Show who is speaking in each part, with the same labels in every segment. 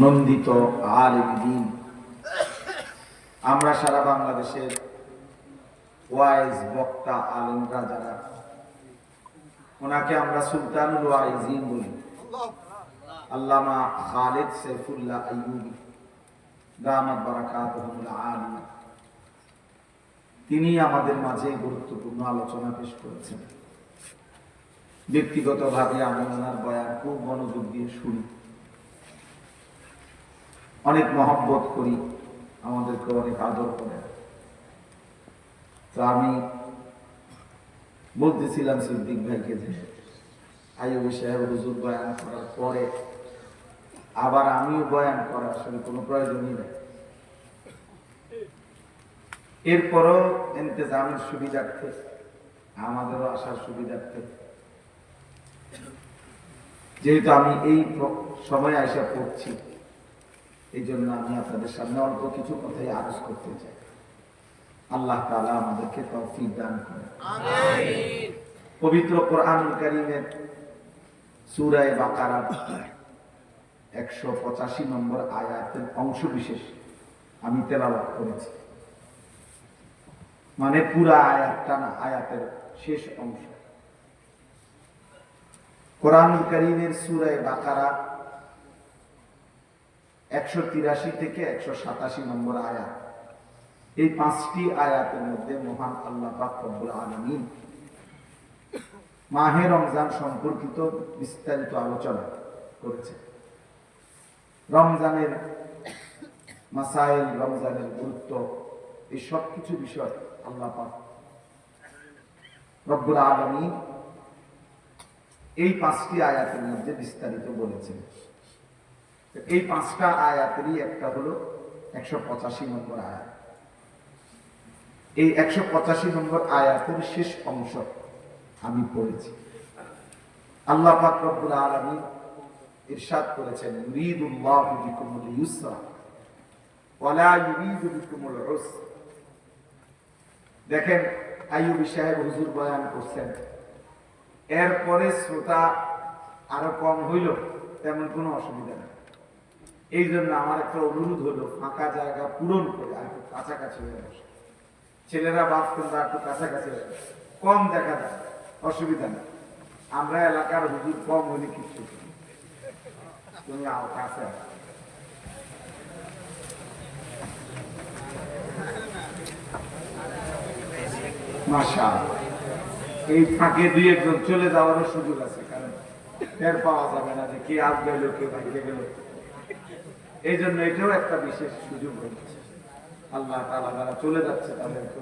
Speaker 1: নন্দিত আলিম দিন আমরা সারা বাংলাদেশের ওয়াইজ বক্তা আলিমরা যারা, ওনাকে আমরা সুলতানুল ওয়াইজিন বলি। আল্লামা খালেদ আলিয়া তিনি আমাদের মাঝে গুরুত্বপূর্ণ আলোচনা পেশ করেছেন। ব্যক্তিগতভাবে আমি ওনার বয়ান খুব মনোযোগ দিয়ে শুনি। অনেক মহব্বত করি আমাদেরকে অনেক আদর করে। তো আমি বলতেছিলাম সিদ্দিক ভাইকে যে, আইয়ুবী সাহেব হুজুর বয়ান করার পরে আবার আমিও বয়ান করার আসলে কোনো প্রয়োজনই নেই। এরপরও ইন্তজামের সুবিধার্থে, আমাদেরও আসার সুবিধার্থে। যেহেতু আমি এই সময় আইসা পড়ছি এই জন্য আমি আপনাদের সামনে অল্প কিছু কথাই আরজ করতে চাই। আল্লাহ তাআলা আমাদেরকে তৌফিক দান করে পবিত্র কোরআনুল কারীমের সূরা বাকারা একশো পঁচাশি নম্বর আয়াতের অংশ বিশেষ আমি তেলাওয়াত করেছি। মানে পুরা আয়াতটা না আয়াতের শেষ অংশ। কোরআনুল কারীমের সূরা বাকারা একশো তিরাশি থেকে একশো সাতাশি নম্বর আয়াত। এই পাঁচটি আয়াতের মধ্যে মহান আল্লাহ পাক রব্বুল আলামিন মাহে রমজান সম্পর্কিত বিস্তারিত আলোচনা করেছে রমজানের মাসাইল, রমজানের গুরুত্ব, এই সব কিছু বিষয় আল্লাহ পাক রব্বুল আলামিন এই পাঁচটি আয়াতের মধ্যে বিস্তারিত বলেছেন। এই পাঁচটা আয়াতেরই একটা হলো একশো পঁচাশি নম্বর আয়াত। এই একশো পঁচাশি নম্বর আয়াতের শেষ অংশ আমি পড়েছি। আল্লাহ পাক রব্বুল আলামিন ইরশাদ করেছেন ইউরিদুল্লাহু বিকুমুল ইউসরা ওয়ালা ইউরিদু বিকুমুল উসরা। দেখেন আইয়ুবী সাহেব হুজুর বয়ান করছেন, এরপরে শ্রোতা আরও কম হইল, তেমন কোনো অসুবিধা নেই। এই জন্য আমার একটা অনুরোধ হলো, ফাঁকা জায়গা পূরণ করে আর একটু কাছাকাছি হয়ে বসে। ছেলেরা বাপ তোমরা একটু কাছাকাছি হয়ে কম দেখা যায়, অসুবিধা নেই। আমরা এলাকার হুজুর কম হলে কিছু তুমি কাছে আসো। মাশা এই ফাঁকে দুই একজন চলে যাওয়ারও সুযোগ আছে, কারণ টের পাওয়া যাবে না যে কে আগ গেল কে বাইরে গেল। এই জন্য এটাও একটা বিশেষ সুযোগ হচ্ছে আল্লাহ তালা যারা চলে যাচ্ছে তাদেরকে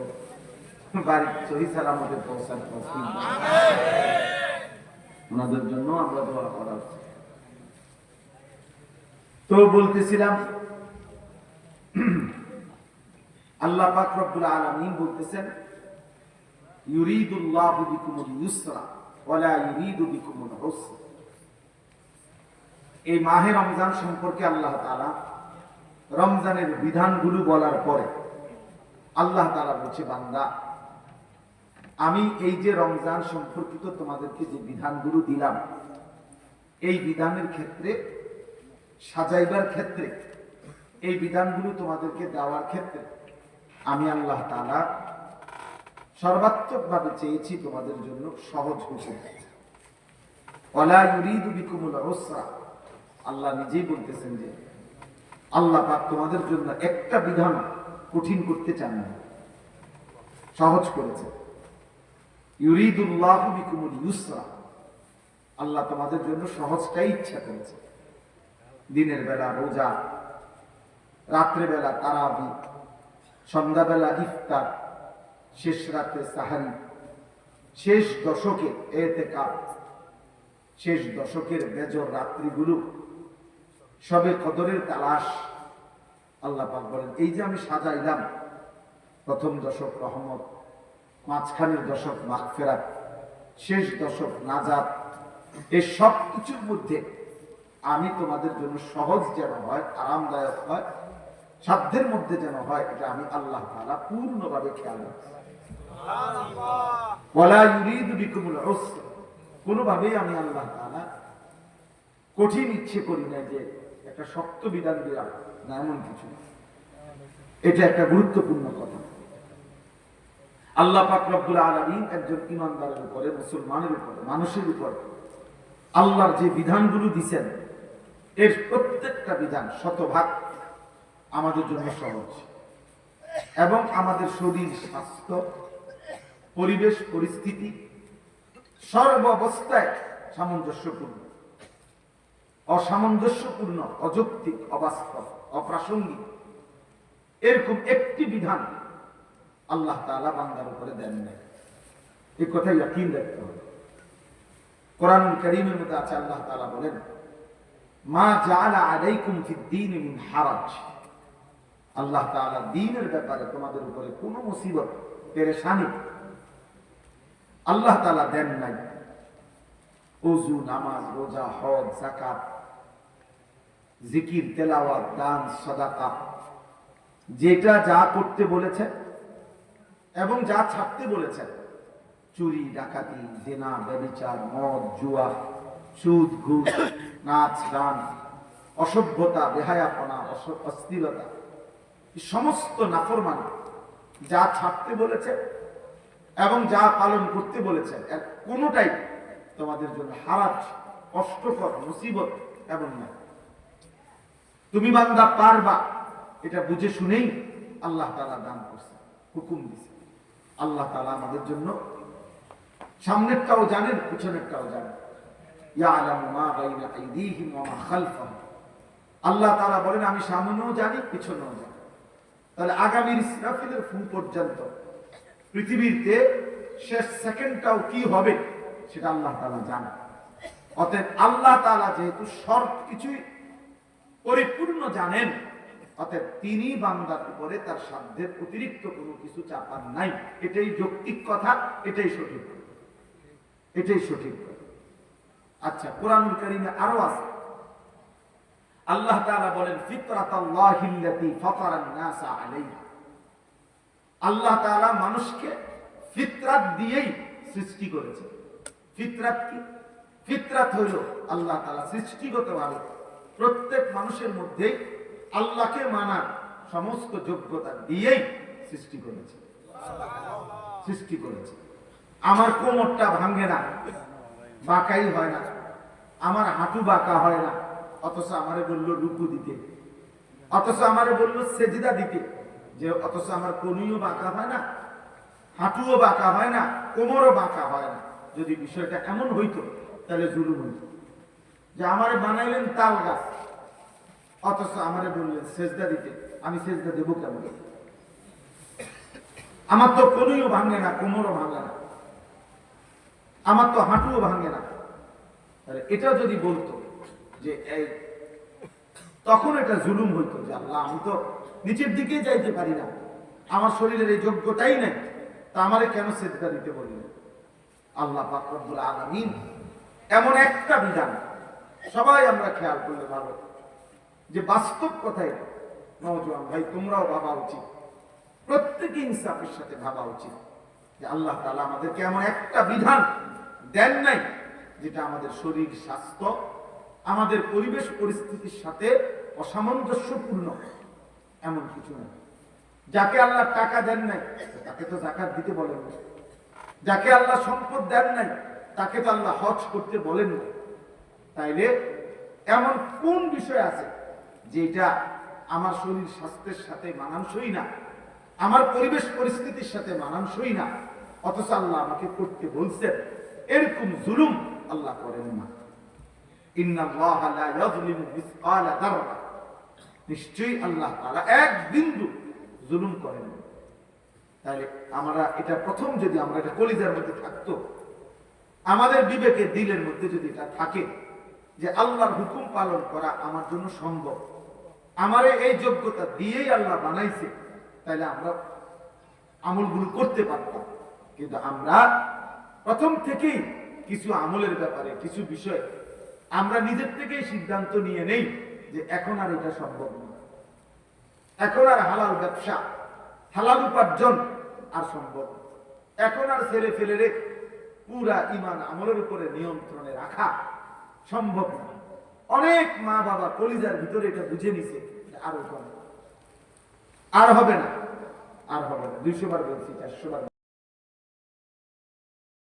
Speaker 1: বাড়ি সহি সালামতে পৌঁছার ওনাদের জন্য আমরা দোয়া করা উচিত। তো বলতেছিলাম, আল্লাহ পাক রব্বুল আলামিন বলতেছেন, ইউরিদুল্লাহু বিকুমুল ইউসরা ওয়ালা ইউরিদু বিকুমুল উসরা। এই মাহে রমজান সম্পর্কে আল্লাহ তাআলা রমজানের বিধানগুলো বলার পরে আল্লাহ তাআলা বলছে, বান্দা, আমি এই যে রমজান সম্পর্কিত তোমাদেরকে যে বিধানগুলো দিলাম, এই বিধানের ক্ষেত্রে, সাজাইবার ক্ষেত্রে, এই বিধানগুলো তোমাদেরকে দেওয়ার ক্ষেত্রে আমি আল্লাহ তালা সর্বাত্মকভাবে চেয়েছি তোমাদের জন্য সহজ হুকুম। ওয়ালা ইউরিদু বিকুমুল উসরা। আল্লাহ নিজেই বলতেছেন যে, আল্লাহ পাক তোমাদের জন্য একটা বিধান কঠিন করতে চান না। সহজ করেছে। ইউরিদুল্লাহ বিকুমুল ইউসরা। আল্লাহ তোমাদের জন্য সহজটাই ইচ্ছা করেছে। দিনের বেলা রোজা রাত্রেবেলা তারাবি সন্ধ্যাবেলা ইফতার, শেষ রাতে সাহারি, শেষ দশকে এতে কাপ শেষ দশকের বেজর রাত্রিগুলো সবে কদরের তালাশ আল্লাহ পাক বলেন এই যে আমি সাজাইলাম প্রথম দশক রহমত মাঝখানের দশক মাগফেরাত শেষ দশক নাজাত এই সব কিছুর মধ্যে আমি তোমাদের জন্য সহজ যেন হয় আরামদায়ক হয় সাধ্যের মধ্যে যেন হয় এটা আমি আল্লাহ তাআলা পূর্ণভাবে খেয়াল রাখছি। কোনোভাবেই আমি আল্লাহ তাআলা কঠিন ইচ্ছে করি না যে একটা শক্ত বিধান দিলাম না এমন কিছু। এটা একটা গুরুত্বপূর্ণ কথা। আল্লাহ পাক আলামিন একজন ইমানদারের উপরে, মুসলমানের উপরে, মানুষের উপর আল্লাহর যে বিধানগুলো দিছেন, এর প্রত্যেকটা বিধান শতভাগ আমাদের জন্য সহজ। এবং আমাদের শরীর, স্বাস্থ্য, পরিবেশ, পরিস্থিতি সর্ব অবস্থায় সামঞ্জস্যপূর্ণ। অসামঞ্জস্যপূর্ণ, অযৌক্তিক, অবাস্তব, অপ্রাসঙ্গিক। এরকম একটি বিধান আল্লাহ তাআলা বান্দার উপরে দেন নাই। এই কথাই ইয়াকিন রাখতে হবে। কোরআন করিমের মধ্যে আছে, আল্লাহ তাআলা বলেন, মা জাআলা আলাইকুম ফিদ দীন মিন হারাজ। আল্লাহ তাআলা দ্বীনের ব্যাপারে তোমাদের উপরে কোনো মুসিবত, পেরেশানি আল্লাহ তাআলা দেন নাই। ওযু, নামাজ, রোজা, হজ, যাকাত জিকির, তেলাওয়াত, দান, সাদাকা। যেটা যা করতে বলেছেন এবং যা ছাড়তে বলেছেন, চুরি, ডাকাতি, জেনা, ব্যবিচার, মদ, জুয়া, সুদ, ঘুষ, নাচ, গান, অসভ্যতা, বেহায়াপনা, অস- অস্থিরতা সমস্ত নাফরমানি যা ছাড়তে বলেছে এবং যা পালন করতে বলেছেন কোনোটাই তোমাদের জন্য হারাজ, কষ্টকর, মুসিবত এবং না তুমি বান্দা পারবা। এটা বুঝে শুনেই আল্লাহ তাআলা দান করছে, হুকুম দিছে। আল্লাহ তালা আমাদের জন্য সামনেরটাও জানেন, পিছনেরটাও জানেন। আল্লাহ তাআলা বলেন, আমি সামনেও জানি, পিছনেও জানি। তাহলে আগামীর ইসরাফিলের ফুল পর্যন্ত পৃথিবীতে শেষ সেকেন্ডটাও কি হবে, সেটা আল্লাহ তাআলা জানে অতএব আল্লাহ তাআলা যেহেতু সব কিছুই পরিপূর্ণ জানেন। অতএব তিনি বান্দার উপরে তার সাধ্যের অতিরিক্ত কোনো কিছু চাপান নাই। এটাই যৌক্তিক কথা, এটাই সঠিক এটাই সঠিক। আচ্ছা কোরআনুল কারিমে আরও আছে। আল্লাহ তাআলা বলেন ফিতরাতাল্লাহিল্লাতী ফাতারান আল্লাহ তাআলা মানুষকে ফিতরাত দিয়েই সৃষ্টি করেছে ফিতরাত কি? ফিতরাত হইল আল্লাহ তাআলা সৃষ্টিগতভাবে প্রত্যেক মানুষের মধ্যেই আল্লাহকে মানার সমস্ত যোগ্যতা দিয়েই সৃষ্টি করেছে। সৃষ্টি করেছে। আমার কোমরটা ভাঙে না, বাঁকাই হয় না, আমার হাঁটু বাঁকা হয় না, অথচ আমারে বলল রুকু দিতে, অথচ আমারে বলল সেজিদা দিতে, যে অথচ আমার কনুইও বাঁকা হয় না, হাঁটুও বাঁকা হয় না, কোমরও বাঁকা হয় না। যদি বিষয়টা এমন হইতো, তাহলে জুলুম হইতো। যে আমারে বানাইলেন তাল গাছ। অথচ আমারে বললেন, সেজদা দিতে। আমি সেজদা দেবো কেমন? আমার তো কনুইও ভাঙে না, কোমরও ভাঙে না। আমার তো হাঁটুও ভাঙে না। এটা যদি বলতো যে এই, তখন এটা জুলুম হইতো যে আল্লাহ, আমি তো নিচের দিকে যাইতে পারি না। আমার শরীরের এই যোগ্যতাই নেই। তা আমারে কেন সেজদা দিতে বললেন? আল্লাহ পাক রব্বুল আলামিন এমন একটা বিধান সবাই আমরা খেয়াল করলে ভালো। যে বাস্তব কথাই নওজোয়ান ভাই, তোমরাও ভাবা উচিত। প্রত্যেকে ইনসাফের সাথে ভাবা উচিত যে আল্লাহ তালা আমাদেরকে এমন একটা বিধান দেন নাই যেটা আমাদের শরীর, স্বাস্থ্য, আমাদের পরিবেশ পরিস্থিতির সাথে অসামঞ্জস্যপূর্ণ। এমন কিছু নেই। যাকে আল্লাহ টাকা দেন নাই, তাকে তো জাকাত দিতে বলেন যাকে আল্লাহ সম্পদ দেন নাই, তাকে তো আল্লাহ হজ করতে বলেন না তাইলে এমন কোন বিষয় আছে যেটা আমার শরীর স্বাস্থ্যের সাথে মানানসই না? আমার পরিবেশ পরিস্থিতির সাথে মানানসই না? অথচ আল্লাহ আমাকে করতে বলছেন, এরকম জুলুম আল্লাহ করেন না। নিশ্চয়ই আল্লাহ তাআলা এক বিন্দু জুলুম করেন তাহলে আমরা এটা প্রথম যদি আমরা এটা কলিজার মধ্যে থাকতো, আমাদের বিবেকে দিলের মধ্যে যদি এটা থাকে যে আল্লাহর হুকুম পালন করা আমার জন্য সম্ভব। আমারে এই যোগ্যতা দিয়েই আল্লাহ বানাইছে তাহলে আমরা আমলগুলো করতে পারতাম। কিন্তু আমরা প্রথম থেকেই কিছু আমলের ব্যাপারে, কিছু বিষয় আমরা নিজের থেকেই সিদ্ধান্ত নিয়ে নেই যে এখন আর এটা সম্ভব না। এখন আর হালাল ব্যবসা, হালাল উপার্জন আর সম্ভব এখন আর ছেলে ফেলে রে পুরা ইমান আমলের উপরে নিয়ন্ত্রণে রাখা সম্ভব না। অনেক মা বাবা কলিজার ভিতরে এটা বুঝে নিছে আরও কম আর হবে না। আর হবে না। দুইশো বার বলছি, চারশো বার